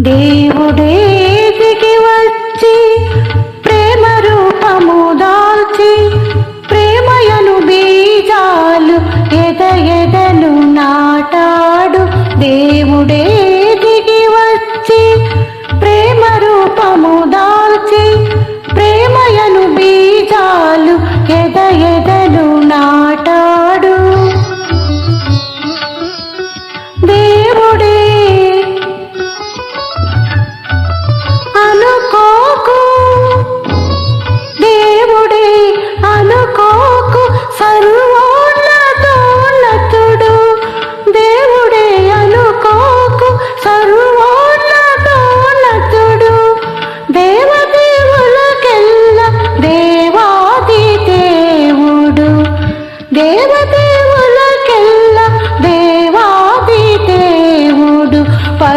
దేవుడే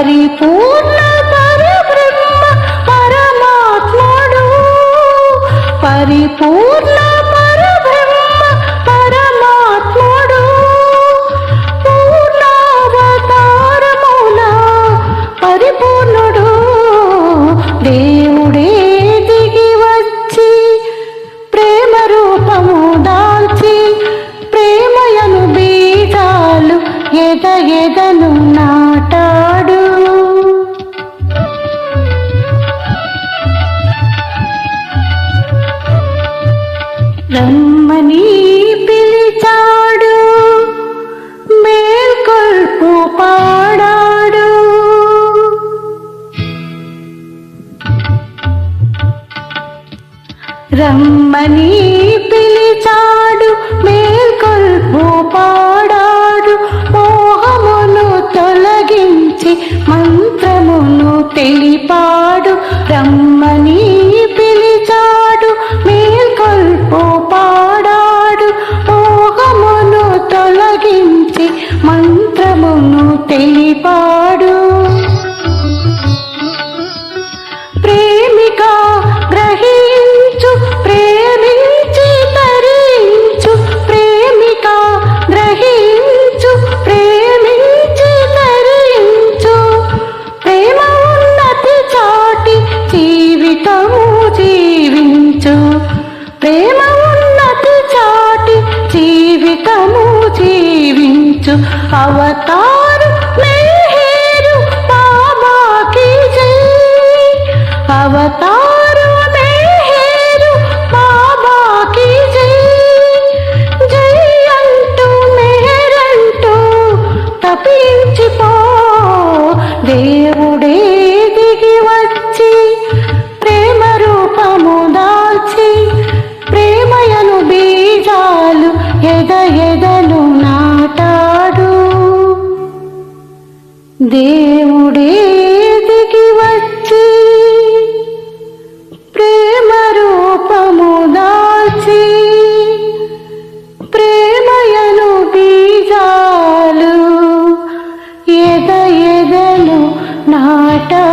పరిపూర్ణ పరబ్రహ్మ పరమాత్ముడు. పరిపూర్ణ రమ్మని పిలిచాడు. మేల్కొల్పు పాడాడు. రమ్మని పిలిచాడు. మేల్కొల్పు పాడాడు. మోహమును తొలగించి మంత్రమును తెలిపాడు. రమ్మ మంత్రమును తెలిపా. అవతారు मैं हेरु बाबा की जय अवतार मैं हेरु बाबा की తపించిపో. దేవుడే ప్రేమ రూపము ప్రేమయను బీజాలు ఎదయే దిగి వచ్చి ప్రేమ రూపము దాచి ప్రేమయను బీజాలు ఎద ఎదలు నాటా